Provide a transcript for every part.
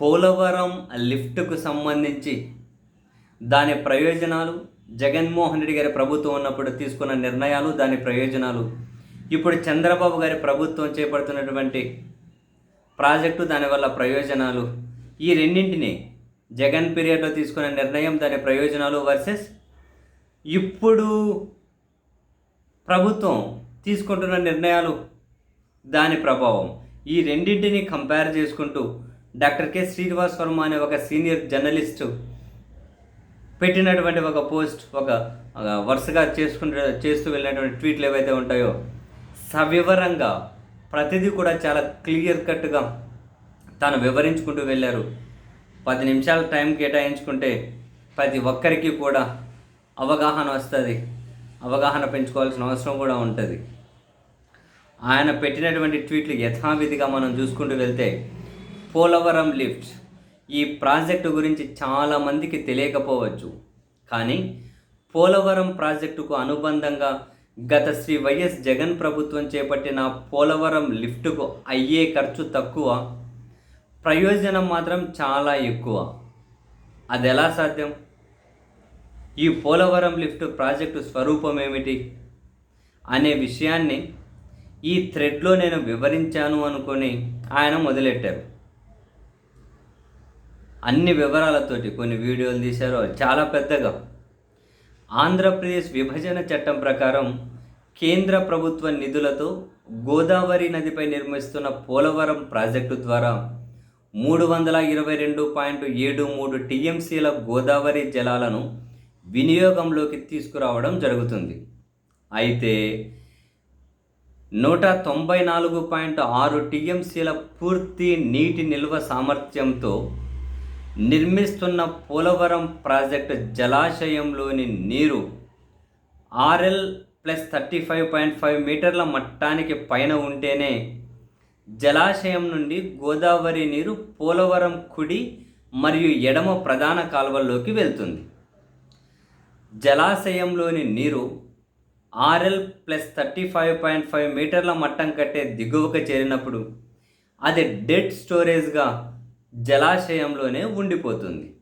పోలవరం లిఫ్ట్కు సంబంధించి దాని ప్రయోజనాలు జగన్మోహన్ రెడ్డి గారి ప్రభుత్వం ఉన్నప్పుడు తీసుకున్న నిర్ణయాలు దాని ప్రయోజనాలు. ఇప్పుడు చంద్రబాబు గారి ప్రభుత్వం చేపడుతున్నటువంటి ప్రాజెక్టు దానివల్ల ప్రయోజనాలు. ఈ రెండింటిని జగన్ పీరియడ్లో తీసుకున్న నిర్ణయం దాని ప్రయోజనాలు వర్సెస్ ఇప్పుడు ప్రభుత్వం తీసుకుంటున్న నిర్ణయాలు దాని ప్రభావం. ఈ రెండింటిని కంపేర్ చేసుకుంటూ డాక్టర్ కె శ్రీనివాస్ వర్మ అనే ఒక సీనియర్ జర్నలిస్టు పెట్టినటువంటి ఒక పోస్ట్ ఒక వరుసగా చేసుకుంటే చేస్తూ వెళ్ళినటువంటి ట్వీట్లు ఏవైతే ఉంటాయో సవివరంగా ప్రతిదీ కూడా చాలా క్లియర్ కట్గా తాను వివరించుకుంటూ వెళ్ళారు. పది నిమిషాల టైం కేటాయించుకుంటే ప్రతి ఒక్కరికి కూడా అవగాహన వస్తుంది. అవగాహన పెంచుకోవాల్సిన అవసరం కూడా ఉంటుంది. ఆయన పెట్టినటువంటి ట్వీట్లు యథావిధిగా మనం చూసుకుంటూ వెళ్తే పోలవరం లిఫ్ట్. ఈ ప్రాజెక్టు గురించి చాలామందికి తెలియకపోవచ్చు. కానీ పోలవరం ప్రాజెక్టుకు అనుబంధంగా గత శ్రీ వైఎస్ జగన్ ప్రభుత్వం చేపట్టిన పోలవరం లిఫ్టుకు అయ్యే ఖర్చు తక్కువ. ప్రయోజనం మాత్రం చాలా ఎక్కువ. అది ఎలా సాధ్యం? ఈ పోలవరం లిఫ్ట్ ప్రాజెక్టు స్వరూపం ఏమిటి అనే విషయాన్ని ఈ థ్రెడ్లో నేను వివరించాను అనుకొని ఆయన మొదలెట్టారు. అన్ని వివరాలతోటి కొన్ని వీడియోలు తీశారు చాలా పెద్దగా. ఆంధ్రప్రదేశ్ విభజన చట్టం ప్రకారం కేంద్ర ప్రభుత్వ నిధులతో గోదావరి నదిపై నిర్మిస్తున్న పోలవరం ప్రాజెక్టు ద్వారా మూడు వందల ఇరవై రెండు పాయింట్ ఏడు మూడు టీఎంసీల గోదావరి జలాలను వినియోగంలోకి తీసుకురావడం జరుగుతుంది. అయితే నూట తొంభై నాలుగు పాయింట్ ఆరు టీఎంసీల పూర్తి నీటి నిల్వ సామర్థ్యంతో నిర్మిస్తున్న పోలవరం ప్రాజెక్టు జలాశయంలోని నీరు RL plus thirty five point five మీటర్ల మట్టానికి పైన ఉంటేనే జలాశయం నుండి గోదావరి నీరు పోలవరం కుడి మరియు ఎడమ ప్రధాన కాలువల్లోకి వెళ్తుంది. జలాశయంలోని నీరు RL plus thirty five point five మీటర్ల మట్టం కట్టే దిగువకు చేరినప్పుడు అది డెడ్ స్టోరేజ్గా జలాశయంలోనే ఉండిపోతుంది.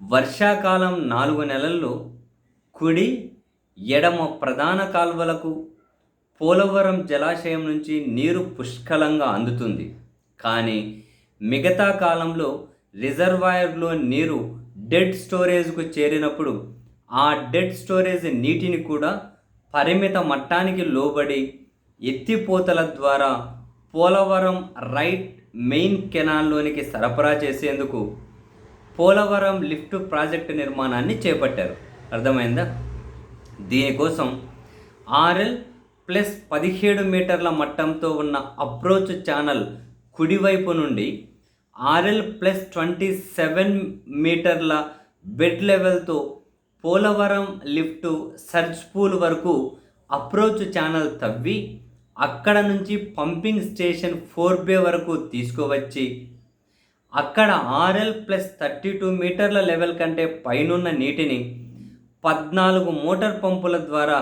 వర్షాకాలం నాలుగు నెలల్లో కుడి ఎడమ ప్రధాన కాల్వలకు పోలవరం జలాశయం నుంచి నీరు పుష్కలంగా అందుతుంది. కానీ మిగతా కాలంలో రిజర్వాయర్లో నీరు డెడ్ స్టోరేజ్కు చేరినప్పుడు ఆ డెడ్ స్టోరేజ్ నీటిని కూడా పరిమిత మట్టానికి లోబడి ఎత్తిపోతల ద్వారా పోలవరం రైట్ మెయిన్ కెనాల్లోనికి సరఫరా చేసేందుకు పోలవరం లిఫ్ట్ ప్రాజెక్టు నిర్మాణాన్ని చేపట్టారు. అర్థమైందా? దీనికోసం ఆర్ఎల్ ప్లస్ పదిహేడు మీటర్ల మట్టంతో ఉన్న అప్రోచ్ ఛానల్ కుడివైపు నుండి ఆర్ఎల్ ప్లస్ ట్వంటీ సెవెన్ మీటర్ల బెడ్ లెవెల్తో పోలవరం లిఫ్ట్ సర్చ్ పూల్ వరకు అప్రోచ్ ఛానల్ తవ్వి అక్కడ నుంచి పంపింగ్ స్టేషన్ ఫోర్ బే వరకు తీసుకువచ్చి అక్కడ ఆర్ఎల్ ప్లస్ థర్టీ టూ మీటర్ల లెవెల్ కంటే పైనున్న నీటిని పద్నాలుగు మోటార్ పంపుల ద్వారా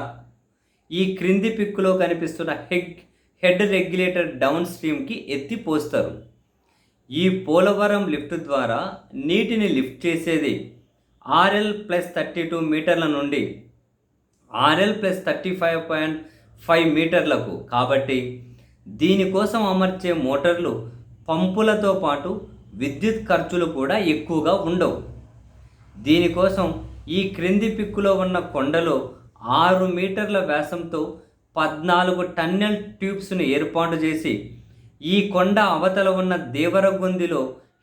ఈ క్రింది పిక్కులో కనిపిస్తున్న హెగ్ హెడ్ రెగ్యులేటర్ డౌన్ స్ట్రీమ్కి ఎత్తి పోస్తారు. ఈ పోలవరం లిఫ్ట్ ద్వారా నీటిని లిఫ్ట్ చేసేది ఆర్ఎల్ ప్లస్ థర్టీ టూ మీటర్ల నుండి RL plus thirty five point five మీటర్లకు కాబట్టి దీనికోసం అమర్చే మోటార్లు పంపులతో పాటు విద్యుత్ ఖర్చులు కూడా ఎక్కువగా ఉండవు. దీనికోసం ఈ క్రింది పిక్కులో ఉన్న కొండలో ఆరు మీటర్ల వ్యాసంతో పద్నాలుగు టన్నెల్ ట్యూబ్స్ను ఏర్పాటు చేసి ఈ కొండ అవతల ఉన్న దేవరగొందిలో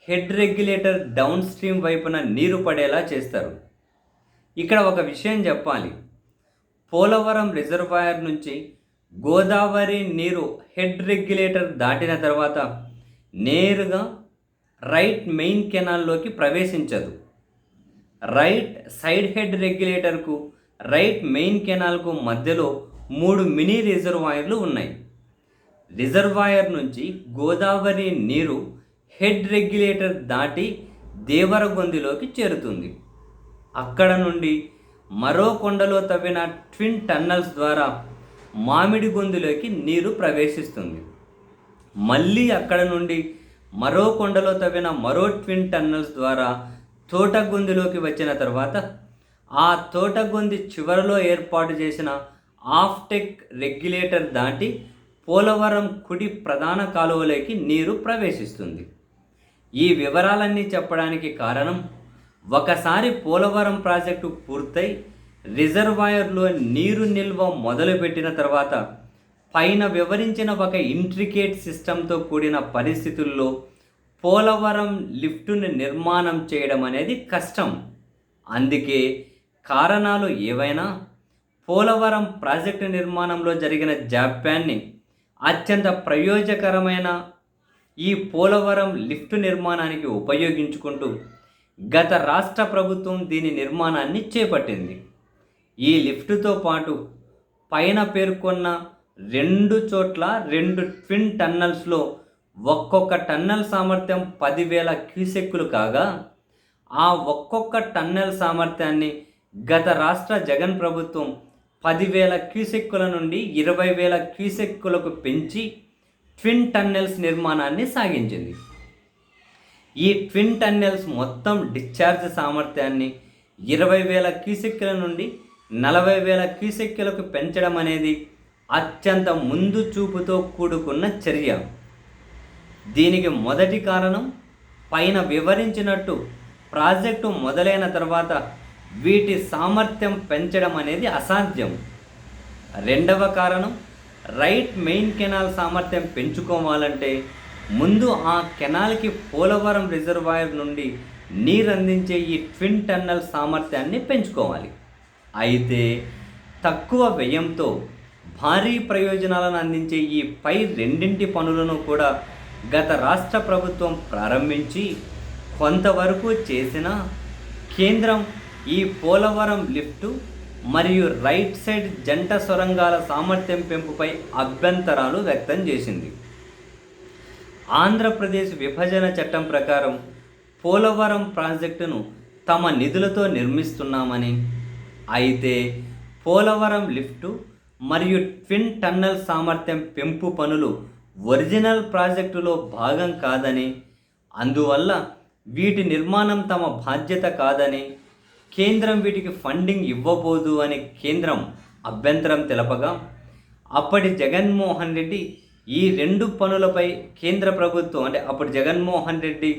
హెడ్ రెగ్యులేటర్ డౌన్ స్ట్రీమ్ వైపున నీరు పడేలా చేస్తారు. ఇక్కడ ఒక విషయం చెప్పాలి. పోలవరం రిజర్వాయర్ నుంచి గోదావరి నీరు హెడ్ రెగ్యులేటర్ దాటిన తర్వాత నేరుగా రైట్ మెయిన్ కెనాల్లోకి ప్రవేశించదు. రైట్ సైడ్ హెడ్ రెగ్యులేటర్కు రైట్ మెయిన్ కెనాల్కు మధ్యలో మూడు మినీ రిజర్వాయర్లు ఉన్నాయి. రిజర్వాయర్ నుంచి గోదావరి నీరు హెడ్ రెగ్యులేటర్ దాటి దేవరగొందిలోకి చేరుతుంది. అక్కడ నుండి మరో కొండలో తవ్విన ట్విన్ టన్నల్స్ ద్వారా మామిడి గొంతులోకి నీరు ప్రవేశిస్తుంది. మళ్ళీ అక్కడ నుండి మరో కొండలో తవ్విన మరో ట్విన్ టన్నల్స్ ద్వారా తోటగొందిలోకి వచ్చిన తర్వాత ఆ తోటగొంది చివరలో ఏర్పాటు చేసిన ఆఫ్టెక్ రెగ్యులేటర్ దాటి పోలవరం కుడి ప్రధాన కాలువలోకి నీరు ప్రవేశిస్తుంది. ఈ వివరాలన్నీ చెప్పడానికి కారణం ఒకసారి పోలవరం ప్రాజెక్టు పూర్తయి రిజర్వాయర్లో నీరు నిల్వ మొదలుపెట్టిన తర్వాత పైన వివరించిన ఒక ఇంట్రికేట్ సిస్టంతో కూడిన పరిస్థితుల్లో పోలవరం లిఫ్టును నిర్మాణం చేయడం అనేది కష్టం. అందుకే కారణాలు ఏవైనా? పోలవరం ప్రాజెక్టు నిర్మాణంలో జరిగిన జాప్యాన్ని అత్యంత ప్రయోజకరమైన ఈ పోలవరం లిఫ్ట్ నిర్మాణానికి ఉపయోగించుకుంటూ గత రాష్ట్ర ప్రభుత్వం దీని నిర్మాణాన్ని చేపట్టింది. ఈ లిఫ్టుతో పాటు పైన పేర్కొన్న రెండు చోట్ల రెండు ట్విన్ టన్నల్స్లో ఒక్కొక్క టన్నెల్ సామర్థ్యం పదివేల క్యూసెక్కులు కాగా ఆ ఒక్కొక్క టన్నెల్ సామర్థ్యాన్ని గత రాష్ట్ర జగన్ ప్రభుత్వం పదివేల క్యూసెక్కుల నుండి ఇరవై వేల క్యూసెక్కులకు పెంచి ట్విన్ టన్నెల్స్ నిర్మాణాన్ని సాగించింది. ఈ ట్విన్ టన్నెల్స్ మొత్తం డిశ్చార్జ్ సామర్థ్యాన్ని ఇరవై వేల క్యూసెక్కుల నుండి నలభై వేల క్యూసెక్కులకు పెంచడం అనేది అత్యంత ముందు చూపుతో కూడుకున్న చర్య. దీనికి మొదటి కారణం పైన వివరించినట్టు ప్రాజెక్టు మొదలైన తర్వాత వీటి సామర్థ్యం పెంచడం అనేది అసాధ్యం. రెండవ కారణం రైట్ మెయిన్ కెనాల్ సామర్థ్యం పెంచుకోవాలంటే ముందు ఆ కెనాల్కి పోలవరం రిజర్వాయర్ నుండి నీరు అందించే ఈ ట్విన్ టన్నల్ సామర్థ్యాన్ని పెంచుకోవాలి. అయితే తక్కువ వ్యయంతో భారీ ప్రయోజనాలను అందించే ఈ పై రెండింటి పనులను కూడా గత రాష్ట్ర ప్రభుత్వం ప్రారంభించి కొంతవరకు చేసిన కేంద్రం ఈ పోలవరం లిఫ్టు మరియు రైట్ సైడ్ జంట సొరంగాల సామర్థ్యం పెంపుపై అభ్యంతరాలు వ్యక్తం చేసింది. ఆంధ్రప్రదేశ్ విభజన చట్టం ప్రకారం పోలవరం ప్రాజెక్టును తమ నిధులతో నిర్మిస్తున్నామని. అయితే పోలవరం లిఫ్టు మరియు ట్విన్ టన్నల్ సామర్థ్యం పెంపు పనులు ఒరిజినల్ ప్రాజెక్టులో భాగం కాదని అందువల్ల వీటి నిర్మాణం తమ బాధ్యత కాదని కేంద్రం వీటికి ఫండింగ్ ఇవ్వబోదు అని కేంద్రం అభ్యంతరం తెలపగా అప్పటి జగన్మోహన్ రెడ్డి ఈ రెండు పనులపై కేంద్ర ప్రభుత్వం అంటే అప్పుడు జగన్మోహన్ రెడ్డి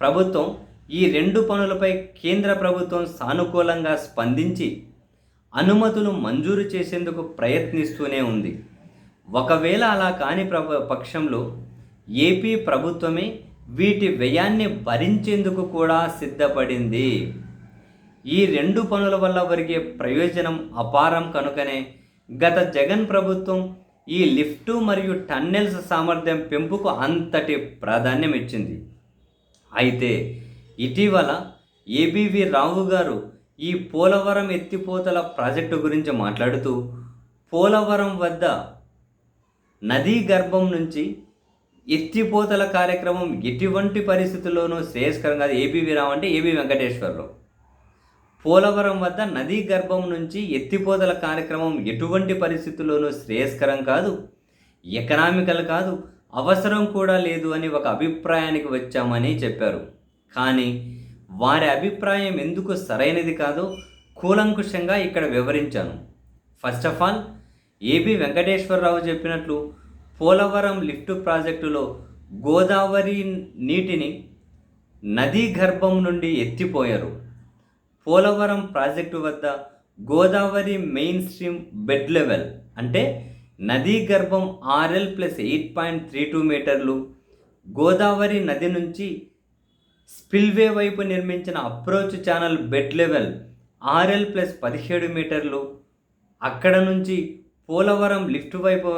ప్రభుత్వం ఈ రెండు పనులపై కేంద్ర ప్రభుత్వం సానుకూలంగా స్పందించి అనుమతులు మంజూరు చేసేందుకు ప్రయత్నిస్తూనే ఉంది. ఒకవేళ అలా కాని ప్రభ పక్షంలో ఏపీ ప్రభుత్వమే వీటి వ్యయాన్ని భరించేందుకు కూడా సిద్ధపడింది. ఈ రెండు పనుల వల్ల ఒరిగే ప్రయోజనం అపారం కనుకనే గత జగన్ ప్రభుత్వం ఈ లిఫ్టు మరియు టన్నెల్స్ సామర్థ్యం పెంపుకు అంతటి ప్రాధాన్యం ఇచ్చింది. అయితే ఇటీవల ఏబీవి రావు గారు ఈ పోలవరం ఎత్తిపోతల ప్రాజెక్టు గురించి మాట్లాడుతూ పోలవరం వద్ద నదీ గర్భం నుంచి ఎత్తిపోతల కార్యక్రమం ఎటువంటి పరిస్థితుల్లోనూ శ్రేయస్కరం కాదు. ఏబీవి రావు అంటే ఏబీ వెంకటేశ్వరరావు పోలవరం వద్ద నదీ గర్భం నుంచి ఎత్తిపోతల కార్యక్రమం ఎటువంటి పరిస్థితుల్లోనూ శ్రేయస్కరం కాదు. ఎకనామికల్ కాదు. అవసరం కూడా లేదు అని ఒక అభిప్రాయానికి వచ్చామని చెప్పారు. కానీ వారి అభిప్రాయం ఎందుకు సరైనది కాదో కూలంకుషంగా ఇక్కడ వివరించాను. First of all AB Venkateswararao చెప్పినట్లు పోలవరం లిఫ్ట్ ప్రాజెక్టులో గోదావరి నీటిని నదీ గర్భం నుండి ఎత్తిపోయారు. పోలవరం ప్రాజెక్టు వద్ద Godavari main stream bed level అంటే నదీ గర్భం RL plus eight point three two మీటర్లు గోదావరి నది నుంచి స్పిల్వే వైపు నిర్మించిన approach channel bed level RL plus పదిహేడు మీటర్లు అక్కడ నుంచి పోలవరం లిఫ్ట్ వైపు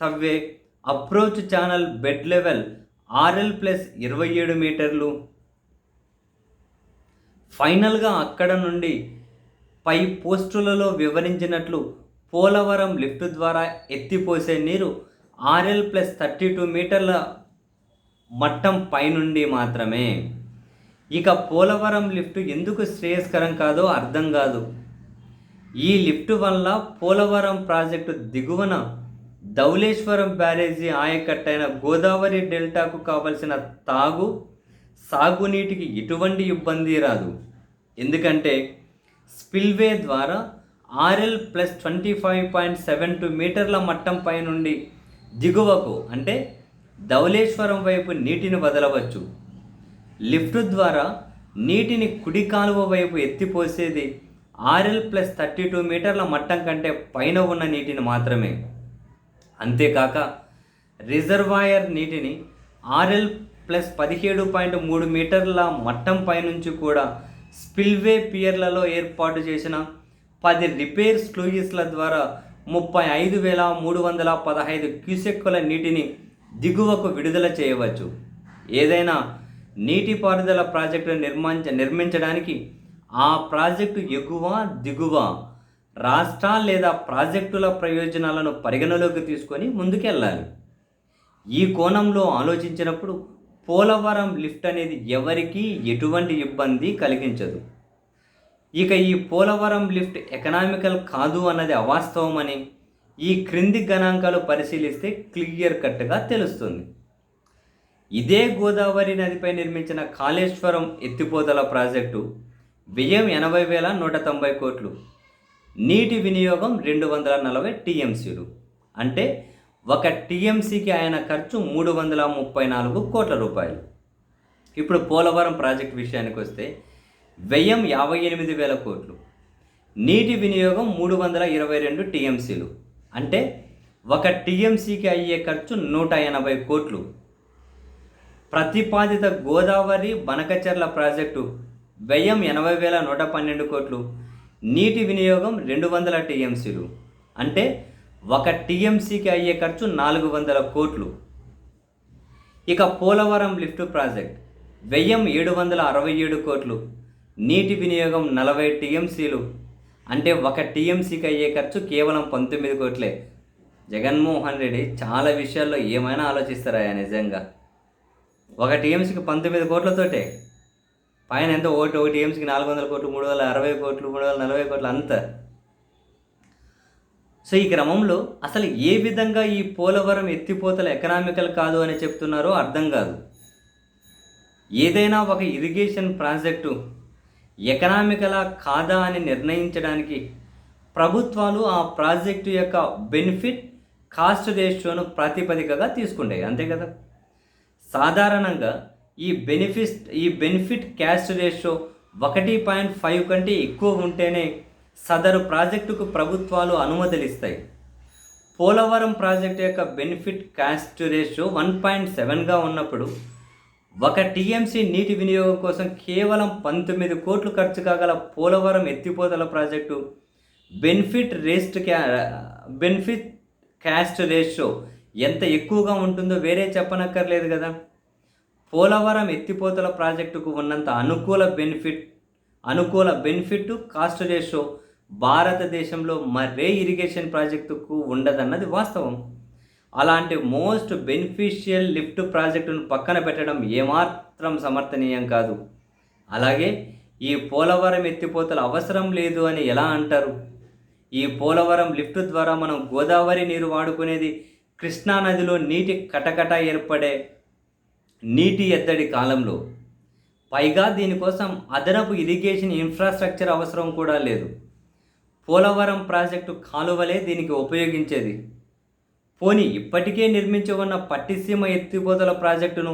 తవ్వే approach channel bed level RL plus ఇరవై ఏడు మీటర్లు ఫైనల్గా అక్కడ నుండి పై పోస్టులలో వివరించినట్లు పోలవరం లిఫ్ట్ ద్వారా ఎత్తిపోసే నీరు ఆర్ఎల్ ప్లస్ థర్టీ టూ మీటర్ల మట్టం పైనుండి మాత్రమే. ఇక పోలవరం లిఫ్ట్ ఎందుకు శ్రేయస్కరం కాదో అర్థం కాదు. ఈ లిఫ్ట్ వల్ల పోలవరం ప్రాజెక్టు దిగువన ధౌలేశ్వరం బ్యారేజీ ఆయకట్టైన గోదావరి డెల్టాకు కావలసిన తాగు సాగునీటికి ఎటువంటి ఇబ్బంది రాదు. ఎందుకంటే స్పిల్వే ద్వారా RL plus twenty five point seven two మీటర్ల మట్టం పై నుండి దిగువకు అంటే ధవళేశ్వరం వైపు నీటిని వదలవచ్చు. లిఫ్ట్ ద్వారా నీటిని కుడి కాలువ వైపు ఎత్తిపోసేది ఆర్ఎల్ ప్లస్ థర్టీ టూ మీటర్ల మట్టం కంటే పైన ఉన్న నీటిని మాత్రమే. అంతేకాక రిజర్వాయర్ నీటిని ఆర్ఎల్ ప్లస్ పదిహేడు పాయింట్ మూడు మీటర్ల మట్టం పైనుంచి కూడా స్పిల్వే పియర్లలో ఏర్పాటు చేసిన పది రిపేర్ స్లూయిస్ల ద్వారా ముప్పై ఐదు వేల మూడు వందల పదహైదు క్యూసెక్కుల నీటిని దిగువకు విడుదల చేయవచ్చు. ఏదైనా నీటిపారుదల ప్రాజెక్టు నిర్మించ నిర్మించడానికి ఆ ప్రాజెక్టు ఎగువ దిగువ? రాష్ట్ర లేదా ప్రాజెక్టుల ప్రయోజనాలను పరిగణలోకి తీసుకొని ముందుకెళ్ళాలి. ఈ కోణంలో ఆలోచించినప్పుడు పోలవరం లిఫ్ట్ అనేది ఎవరికీ ఎటువంటి ఇబ్బంది కలిగించదు. ఇక ఈ పోలవరం లిఫ్ట్ ఎకనామికల్ కాదు అన్నది అవాస్తవమని ఈ క్రింది గణాంకాలు పరిశీలిస్తే క్లియర్ కట్గా తెలుస్తుంది. ఇదే గోదావరి నదిపై నిర్మించిన కాళేశ్వరం ఎత్తిపోతల ప్రాజెక్టు వ్యయం ఎనభై వేల నూట తొంభై కోట్లు. నీటి వినియోగం రెండు వందల నలభై టీఎంసీలు. అంటే ఒక టీఎంసీకి ఆయన ఖర్చు మూడు వందల ముప్పై నాలుగు కోట్ల రూపాయలు. ఇప్పుడు పోలవరం ప్రాజెక్ట్ విషయానికి వస్తే వ్యయం యాభై ఎనిమిది వేల కోట్లు. నీటి వినియోగం మూడు వందల ఇరవై రెండు టీఎంసీలు. అంటే ఒక టీఎంసీకి అయ్యే ఖర్చు నూట ఎనభై కోట్లు. ప్రతిపాదిత గోదావరి బనకచెర్ల ప్రాజెక్టు వ్యయం ఎనభై వేల నూట పన్నెండు కోట్లు. నీటి వినియోగం రెండు వందల టీఎంసీలు. అంటే ఒక టీఎంసీకి అయ్యే ఖర్చు నాలుగు వందల కోట్లు. ఇక పోలవరం లిఫ్ట్ ప్రాజెక్ట్ వ్యయం ఏడు వందల అరవై ఏడు కోట్లు. నీటి వినియోగం నలభై టీఎంసీలు. అంటే ఒక టీఎంసీకి అయ్యే ఖర్చు కేవలం పంతొమ్మిది కోట్లే. జగన్మోహన్ రెడ్డి చాలా విషయాల్లో ఏమైనా ఆలోచిస్తారా నిజంగా? ఒక టీఎంసీకి పంతొమ్మిది కోట్లతోటే. పైన ఎంత ఒకటి ఒకటి టీఎంసీకి నాలుగు వందల కోట్లు మూడు వందల అరవై కోట్లు మూడు వందల నలభై కోట్లు అంత. సో ఈ క్రమంలో అసలు ఏ విధంగా ఈ పోలవరం ఎత్తిపోతల ఎకనామికల్ కాదు అని చెప్తున్నారో అర్థం కాదు. ఏదైనా ఒక ఇరిగేషన్ ప్రాజెక్టు ఎకనామికలా కాదా అని నిర్ణయించడానికి ప్రభుత్వాలు ఆ ప్రాజెక్టు యొక్క బెనిఫిట్ కాస్ట్ రేషియోను ప్రాతిపదికగా తీసుకుంటాయి అంతే కదా? సాధారణంగా ఈ బెనిఫిట్ ఈ బెనిఫిట్ క్యాస్ట్ రేషియో ఒకటి పాయింట్ ఫైవ్ కంటే ఎక్కువ ఉంటేనే సదరు ప్రాజెక్టుకు ప్రభుత్వాలు అనుమతులు ఇస్తాయి పోలవరం ప్రాజెక్టు యొక్క benefit cost ratio one point సెవెన్గా ఉన్నప్పుడు ఒక టీఎంసీ నీటి వినియోగం కోసం కేవలం పంతొమ్మిది కోట్లు ఖర్చు కాగల పోలవరం ఎత్తిపోతల ప్రాజెక్టు బెనిఫిట్ రేస్ట్ క్యా బెనిఫిట్ క్యాస్ట్ రేషియో ఎంత ఎక్కువగా ఉంటుందో వేరే చెప్పనక్కర్లేదు కదా. పోలవరం ఎత్తిపోతల ప్రాజెక్టుకు ఉన్నంత అనుకూల బెనిఫిట్ అనుకూల బెనిఫిట్ కాస్ట్ రేషియో భారతదేశంలో మరే ఇరిగేషన్ ప్రాజెక్టుకు ఉండదన్నది వాస్తవం. అలాంటి మోస్ట్ బెనిఫిషియల్ లిఫ్ట్ ప్రాజెక్టును పక్కన పెట్టడం ఏమాత్రం సమర్థనీయం కాదు. అలాగే ఈ పోలవరం ఎత్తిపోతలు అవసరం లేదు అని ఎలా అంటారు? ఈ పోలవరం లిఫ్ట్ ద్వారా మనం గోదావరి నీరు వాడుకునేది కృష్ణా నదిలో నీటి కటకట ఏర్పడే నీటి ఎద్దడి కాలంలో. పైగా దీనికోసం అదనపు ఇరిగేషన్ ఇన్ఫ్రాస్ట్రక్చర్ అవసరం కూడా లేదు. పోలవరం ప్రాజెక్టు కాలువలే దీనికి ఉపయోగించేది. పోని ఇప్పటికే నిర్మించి ఉన్న పట్టిసీమ ఎత్తిపోతల ప్రాజెక్టును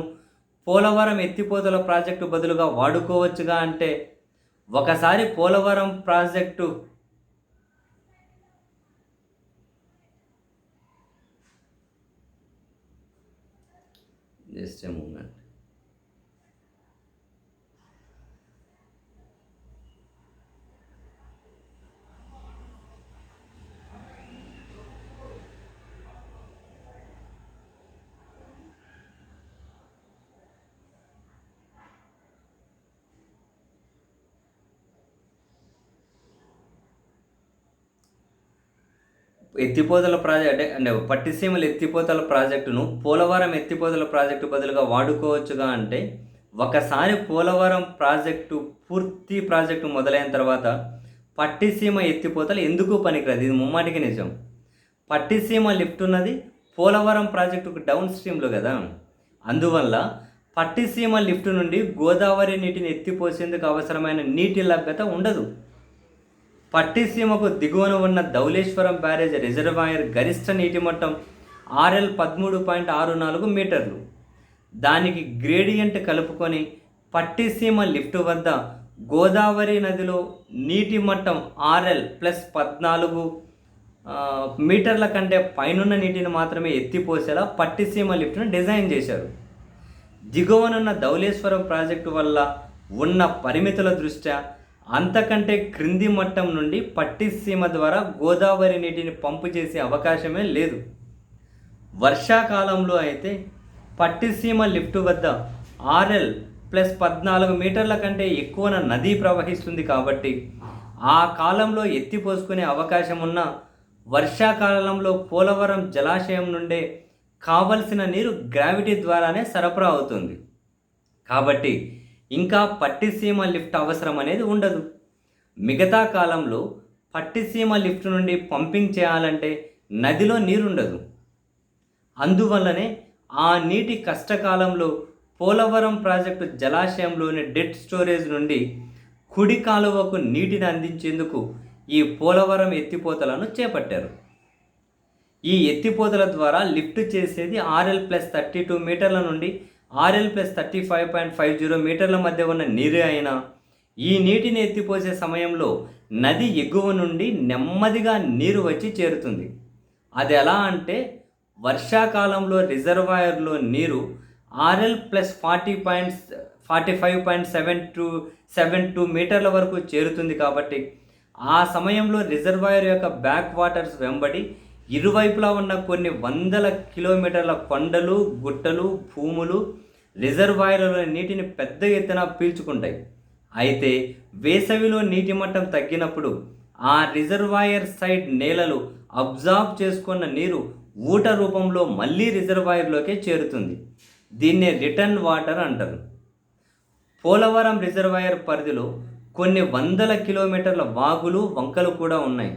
పోలవరం ఎత్తిపోతల ప్రాజెక్టు బదులుగా వాడుకోవచ్చుగా అంటే ఒకసారి పోలవరం ప్రాజెక్టు జస్ట్ మూమెంట్. ఎత్తిపోతల ప్రాజెక్ట్ అంటే పట్టిసీమల ఎత్తిపోతల ప్రాజెక్టును పోలవరం ఎత్తిపోతల ప్రాజెక్టు బదులుగా వాడుకోవచ్చుగా అంటే ఒకసారి పోలవరం ప్రాజెక్టు పూర్తి ప్రాజెక్టు మొదలైన తర్వాత పట్టిసీమ ఎత్తిపోతలు ఎందుకు పనికిరాదు? ఇది ముమ్మాటికి నిజం. పట్టిసీమ లిఫ్ట్ ఉన్నది పోలవరం ప్రాజెక్టుకు డౌన్ స్ట్రీమ్లో కదా. అందువల్ల పట్టిసీమ లిఫ్ట్ నుండి గోదావరి నీటిని ఎత్తిపోసేందుకు అవసరమైన నీటి లభ్యత ఉండదు. పట్టిసీమకు దిగువన ఉన్న ధౌలేశ్వరం బ్యారేజ్ రిజర్వాయర్ గరిష్ట నీటి మట్టం ఆర్ఎల్ పదమూడు పాయింట్ ఆరు నాలుగు మీటర్లు. దానికి గ్రేడియంట్ కలుపుకొని పట్టిసీమ లిఫ్ట్ వద్ద గోదావరి నదిలో నీటి మట్టం ఆర్ఎల్ ప్లస్ పద్నాలుగు మీటర్ల కంటే పైనున్న నీటిని మాత్రమే ఎత్తిపోసేలా పట్టిసీమ లిఫ్ట్ను డిజైన్ చేశారు. దిగువనున్న ధౌలేశ్వరం ప్రాజెక్టు వల్ల ఉన్న పరిమితుల దృష్ట్యా అంతకంటే క్రింది మట్టం నుండి పట్టిసీమ ద్వారా గోదావరి నీటిని పంపు చేసే అవకాశమే లేదు. వర్షాకాలంలో అయితే పట్టిసీమ లిఫ్ట్ వద్ద ఆర్ఎల్ ప్లస్ పద్నాలుగు మీటర్ల కంటే ఎక్కువన నది ప్రవహిస్తుంది కాబట్టి ఆ కాలంలో ఎత్తిపోసుకునే అవకాశం ఉన్న వర్షాకాలంలో పోలవరం జలాశయం నుండే కావలసిన నీరు గ్రావిటీ ద్వారానే సరఫరా అవుతుంది. కాబట్టి ఇంకా పట్టిసీమ లిఫ్ట్ అవసరం అనేది ఉండదు. మిగతా కాలంలో పట్టిసీమ లిఫ్ట్ నుండి పంపింగ్ చేయాలంటే నదిలో నీరుండదు. అందువల్లనే ఆ నీటి కష్టకాలంలో పోలవరం ప్రాజెక్టు జలాశయంలోని డెడ్ స్టోరేజ్ నుండి కుడి కాలువకు నీటిని అందించేందుకు ఈ పోలవరం ఎత్తిపోతలను చేపట్టారు. ఈ ఎత్తిపోతల ద్వారా లిఫ్ట్ చేసేది ఆర్ఎల్ ప్లస్ థర్టీ టూ మీటర్ల నుండి RL plus thirty five point five zero మీటర్ల మధ్య ఉన్న నీరు అయినా ఈ నీటిని ఎత్తిపోసే సమయంలో నది ఎగువ నుండి నెమ్మదిగా నీరు వచ్చి చేరుతుంది. అది ఎలా అంటే వర్షాకాలంలో రిజర్వాయర్లో నీరు RL plus forty points forty five point seven two seven two మీటర్ల వరకు చేరుతుంది కాబట్టి ఆ సమయంలో రిజర్వాయర్ యొక్క బ్యాక్ వాటర్స్ వెంబడి ఇరువైపులా ఉన్న కొన్ని వందల కిలోమీటర్ల కొండలు గుట్టలు భూములు రిజర్వాయర్లలోని నీటిని పెద్ద ఎత్తున పీల్చుకుంటాయి. అయితే వేసవిలో నీటి మట్టం తగ్గినప్పుడు ఆ రిజర్వాయర్ సైడ్ నేలలు అబ్జార్బ్ చేసుకున్న నీరు ఊట రూపంలో మళ్ళీ రిజర్వాయర్లోకే చేరుతుంది. దీన్నే రిటర్న్ వాటర్ అంటారు. పోలవరం రిజర్వాయర్ పరిధిలో కొన్ని వందల కిలోమీటర్ల వాగులు వంకలు కూడా ఉన్నాయి.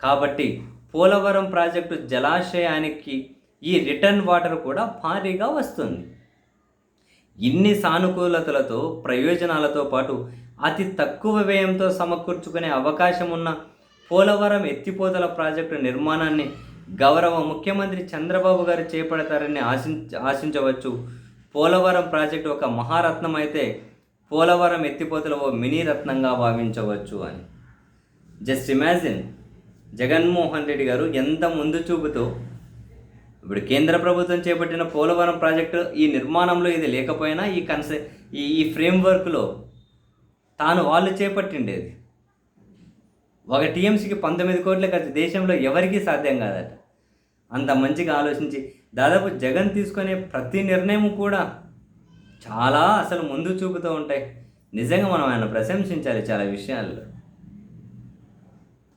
కాబట్టి పోలవరం ప్రాజెక్టు జలాశయానికి ఈ రిటర్న్ వాటర్ కూడా భారీగా వస్తుంది. ఇన్ని సానుకూలతలతో ప్రయోజనాలతో పాటు అతి తక్కువ వ్యయంతో సమకూర్చుకునే అవకాశం ఉన్న పోలవరం ఎత్తిపోతల ప్రాజెక్టు నిర్మాణాన్ని గౌరవ ముఖ్యమంత్రి చంద్రబాబు గారు చేపడతారని ఆశించ ఆశించవచ్చు. పోలవరం ప్రాజెక్టు ఒక మహారత్నం అయితే పోలవరం ఎత్తిపోతల ఓ మినీ రత్నంగా భావించవచ్చు అని. Just imagine. జగన్మోహన్ రెడ్డి గారు ఎంత ముందు చూపుతో ఇప్పుడు కేంద్ర ప్రభుత్వం చేపట్టిన పోలవరం ప్రాజెక్టు ఈ నిర్మాణంలో ఇది లేకపోయినా ఈ కన్సె ఈ ఈ ఫ్రేమ్వర్క్లో తాను వాళ్ళు చేపట్టిండేది. ఒక టీఎంసీకి పంతొమ్మిది కోట్ల ఖర్చు దేశంలో ఎవరికీ సాధ్యం కాదట. అంత మంచిగా ఆలోచించి దాదాపు జగన్ తీసుకునే ప్రతి నిర్ణయం కూడా చాలా అసలు ముందు చూపుతూ ఉంటాయి. నిజంగా మనం ఆయన ప్రశంసించాలి చాలా విషయాల్లో.